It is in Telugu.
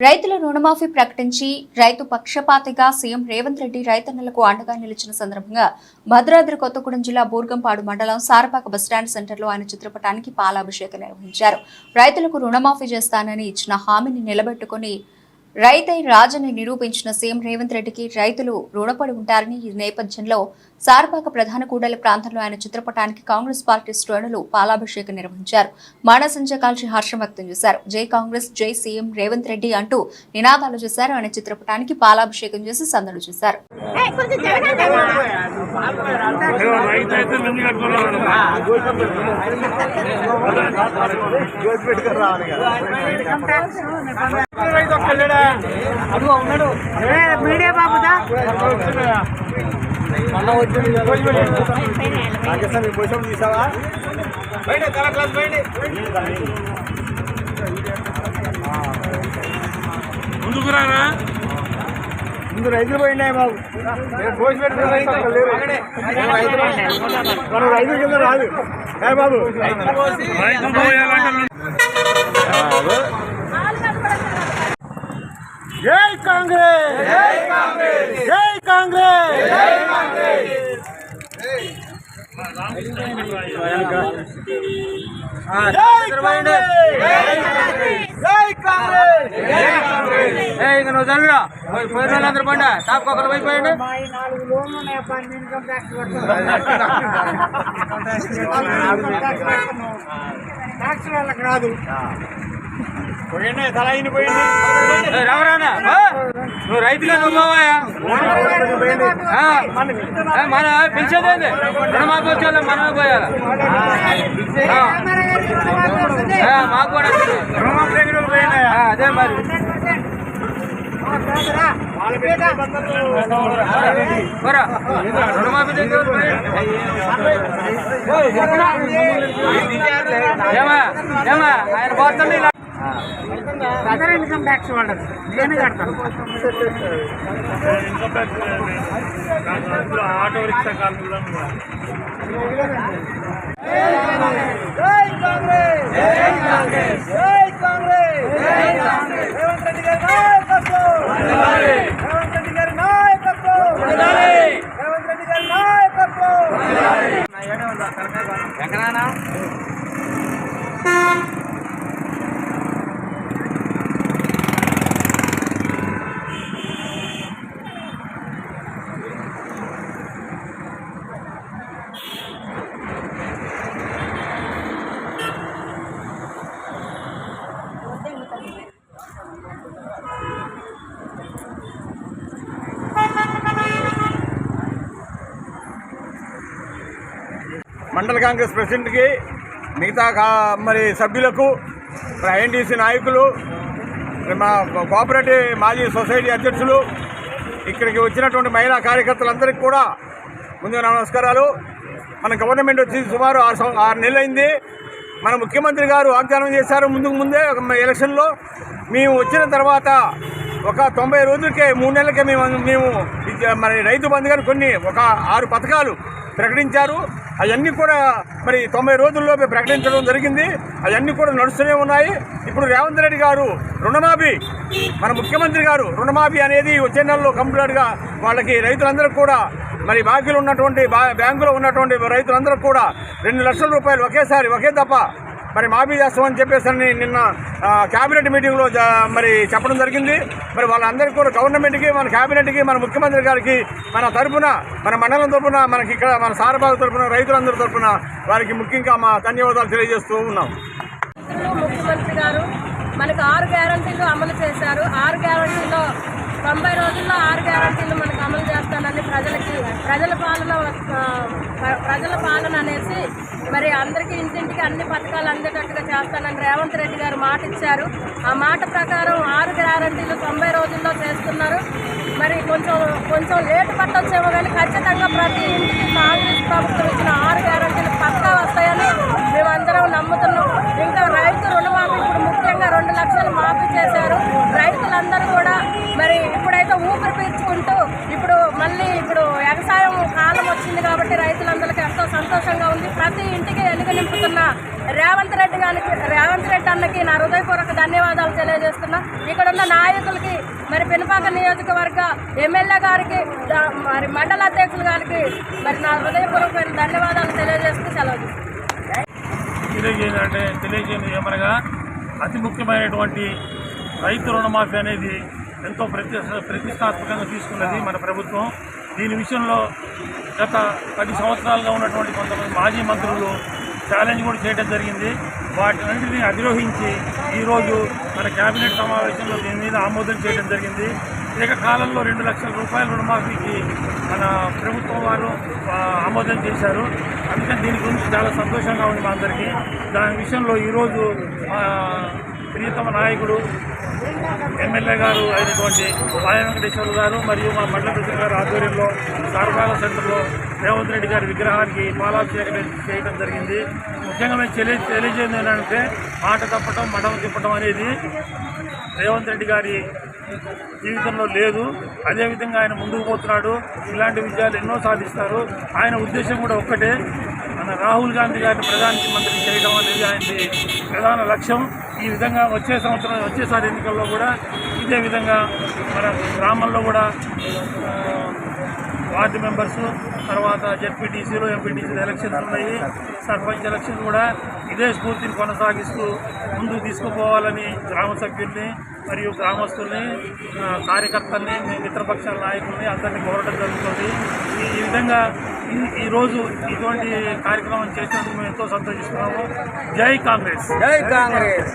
రైతుల రుణమాఫీ ప్రకటించి రైతు పక్షపాతిగా సీఎం రేవంత్ రెడ్డి రైతన్నలకు అండగా నిలిచిన సందర్భంగా భద్రాద్రి కొత్తగూడెం జిల్లా బూర్గంపాడు మండలం సారపాక బస్టాండ్ సెంటర్లో ఆయన చిత్రపటానికి పాలాభిషేకం నిర్వహించారు. రైతులకు రుణమాఫీ చేస్తానని ఇచ్చిన హామీని నిలబెట్టుకుని రైతై రాజని నిరూపించిన సీఎం రేవంత్ రెడ్డికి రైతులు రుణపడి ఉంటారని ఈ నేపథ్యంలో సారపాక ప్రధాన కూడల ప్రాంతంలో ఆయన చిత్రపటానికి కాంగ్రెస్ పార్టీ శ్రేణులు పాలాభిషేకం నిర్వహించారు. మానసంజ కాల్చి హర్షం వ్యక్తం చేశారు. జై కాంగ్రెస్ జై సీఎం రేవంత్ రెడ్డి అంటూ నినాదాలు చేశారు. ఆయన చిత్రపటానికి పాలాభిషేకం చేసి సందడి చేశారు. మీడియా బాబుదా? బయట తల క్లాస్ బయట ముందుకు రారా ముందు రైతులు పోయినాయి. బాబు నేను పోసి. మనం రైతుల కింద రాదు. బాబు? జై కాంగ్రెస్! జై కాంగ్రెస్! జై కాంగ్రెస్! జై కాంగ్రెస్! ఇక నువ్వు చదువురా? పోయిన వాళ్ళందరూ పండి టాప్ ఒకరు పోయిపోయండి? ట్యాక్స్ వాళ్ళకి రాదు. రావరానా నువ్వు రైతులే నువ్వు మన పిలిచేదేంది రుణమాఫీ వచ్చేవాళ్ళం మనమే పోయాలి? మాకు కూడా అదే మరి. రుణమాఫీ దగ్గర ఏమా? ఏమా? ఆయన పోతుంది ఇలా. అదర్ ఇన్కమ్ ట్యాక్స్ వాళ్ళది నేనే కడతాను ఆటో రిక్షా కాంగ్రెస్ జై కాంగ్రెస్ జై కాంగ్రెస్ జై కాంగ్రెస్ రేవంత్ రెడ్డి గారి నాయకత్వం రేవంత్ రెడ్డి గారి నాయకత్వం రేవంత్ రెడ్డి గారి నాయకత్వం ఎక్కడనా మండల కాంగ్రెస్ ప్రెసిడెంట్కి మిగతా కా- మరి సభ్యులకు ఎన్టీసీ నాయకులు మా కోఆపరేటివ్ మాజీ సొసైటీ అధ్యక్షులు ఇక్కడికి వచ్చినటువంటి మహిళా కార్యకర్తలందరికీ కూడా ముందుగా నమస్కారాలు. మన గవర్నమెంట్ వచ్చి సుమారు ఆరు ఆరు నెలలైంది. మన ముఖ్యమంత్రి గారు వాగ్దానం చేశారు ముందుకు ముందే ఒక ఎలక్షన్లో. మేము వచ్చిన తర్వాత ఒక తొంభై రోజులకే మూడు నెలలకే మేము మేము మరి రైతు బంధు గారు కొన్ని ఒక ఆరు పథకాలు ప్రకటించారు. అవన్నీ కూడా మరి తొంభై రోజుల్లోపే ప్రకటించడం జరిగింది. అవన్నీ కూడా నడుస్తూనే ఉన్నాయి. ఇప్పుడు రేవంత్ రెడ్డి గారు రుణమాఫీ మన ముఖ్యమంత్రి గారు రుణమాఫీ అనేది వచ్చే నెలలో కంప్లీట్గా వాళ్ళకి రైతులందరికీ కూడా మరి బాకీలు ఉన్నటువంటి బా- బ్యాంకులో ఉన్నటువంటి రైతులందరూ కూడా రెండు లక్షల రూపాయలు ఒకేసారి ఒకే తప్ప మరి మాఫీ చేస్తామని చెప్పేసి అని నిన్న క్యాబినెట్ మీటింగ్లో మరి చెప్పడం జరిగింది. మరి వాళ్ళందరికీ కూడా గవర్నమెంట్కి మన క్యాబినెట్కి మన ముఖ్యమంత్రి గారికి మన తరపున మన మండలం తరపున మనకి ఇక్కడ మన సారబాగు తరపున రైతులందరి తరపున వారికి ముఖ్యంగా మా ధన్యవాదాలు తెలియజేస్తూ ఉన్నాం. ముఖ్యమంత్రి గారు మనకు ఆరు గ్యారంటీలు అమలు చేశారు. ఆరు గ్యారంటీలో తొంభై రోజుల్లో ఆరు గ్యారంటీలు మనకు అమలు చేస్తానని ప్రజలకి ప్రజల పాలన ప్ర- ప్రజల పాలన అనేసి మరి అందరికీ ఇంటింటికి అన్ని పథకాలు అందేటట్టుగా చేస్తానని రేవంత్ రెడ్డి గారు మాట ఇచ్చారు. ఆ మాట ప్రకారం ఆరు గ్యారంటీలు తొంభై రోజుల్లో చేస్తున్నారు. మరి కొంచెం కొంచెం లేటు పట్టొచ్చేమో కానీ ఖచ్చితంగా ప్రతి ఇంటికి కాంగ్రెస్ ప్రభుత్వం ఇచ్చిన ఆరు గ్యారంటీలు పక్కా వస్తాయని మేమందరం నమ్ముతున్నాం. ఇంకా రైతు రుణమాఫీ ఇప్పుడు ముఖ్యంగా రెండు లక్షలు మాఫీ చేశారు. రైతులందరూ కూడా మరి ఇప్పుడైతే ఊపిరి పీల్చుకుంటూ ఇప్పుడు మళ్ళీ ఇప్పుడు వ్యవసాయం కాలం వచ్చింది కాబట్టి రైతులందరూ సంతోషంగా ఉంది. ప్రతి ఇంటికి ఎలుగు నింపుతున్న రేవంత్ రెడ్డి గారికి రేవంత్ రెడ్డి అన్నకి నా హృదయపూర్వక ధన్యవాదాలు తెలియజేస్తున్నా. ఇక్కడ ఉన్న నాయకులకి మరి పెనుపాక నియోజకవర్గ ఎమ్మెల్యే గారికి మరి మండల అధ్యక్షులు గారికి మరి నా హృదయపూర్వకమైన ధన్యవాదాలు తెలియజేస్తూ సెలవు తెలియజేయాలంటే తెలియజేయడం ఏమనగా అతి ముఖ్యమైనటువంటి రైతు రుణమాఫీ అనేది ఎంతో ప్రతి ప్రతిష్టాత్మకంగా తీసుకున్నది మన ప్రభుత్వం. దీని విషయంలో గత పది సంవత్సరాలుగా ఉన్నటువంటి కొంతమంది మాజీ మంత్రులు ఛాలెంజ్ కూడా చేయడం జరిగింది. వాటినన్నింటినీ అధిరోహించి ఈరోజు మన కేబినెట్ సమావేశంలో దీని మీద ఆమోదం చేయడం జరిగింది. ఏకకాలంలో రెండు లక్షల రూపాయల రుణమాఫీకి మన ప్రభుత్వం వారు ఆమోదం చేశారు. అందుకని దీని గురించి చాలా సంతోషంగా ఉంది మా అందరికీ. దాని విషయంలో ఈరోజు ప్రియతమ నాయకుడు ఎమ్మెల్యే గారు అయినటువంటి మాయ వెంకటేశ్వర గారు మరియు మా మండల ప్రెసిడెంట్ గారి ఆధ్వర్యంలో సారపాల సెంటర్లో రేవంత్ రెడ్డి గారి విగ్రహానికి మాలాభిషేకం చేయడం జరిగింది. ముఖ్యంగా మేము తెలియ తెలియజేయడం ఏంటంటే మాట తప్పటం మఠం తిప్పటం అనేది రేవంత్ రెడ్డి గారి జీవితంలో లేదు. అదేవిధంగా ఆయన ముందుకు పోతున్నాడు. ఇలాంటి విజయాలు ఎన్నో సాధిస్తారు. ఆయన ఉద్దేశం కూడా ఒక్కటే. మన రాహుల్ గాంధీ గారిని ప్రధానమంత్రి చేయడం అనేది ఆయనది ప్రధాన లక్ష్యం. ఈ విధంగా వచ్చే సంవత్సరం వచ్చేసారి ఎన్నికల్లో కూడా ఇదే విధంగా మన గ్రామంలో కూడా వార్డు మెంబర్స్ తర్వాత జెడ్పీటీసీలు ఎంపీటీసీలు ఎలక్షన్స్ ఉన్నాయి. సర్పంచ్ ఎలక్షన్ కూడా ఇదే స్ఫూర్తిని కొనసాగిస్తూ ముందుకు తీసుకుపోవాలని గ్రామ సభ్యుల్ని మరియు గ్రామస్తుల్ని కార్యకర్తల్ని మీ మిత్రపక్షాల నాయకుల్ని అందరినీ కోరడం జరుగుతుంది. ఈ విధంగా ఈ- ఈరోజు ఇటువంటి కార్యక్రమం చేసినందుకు మేము ఎంతో సంతోషిస్తున్నాము. జై కాంగ్రెస్. జై కాంగ్రెస్.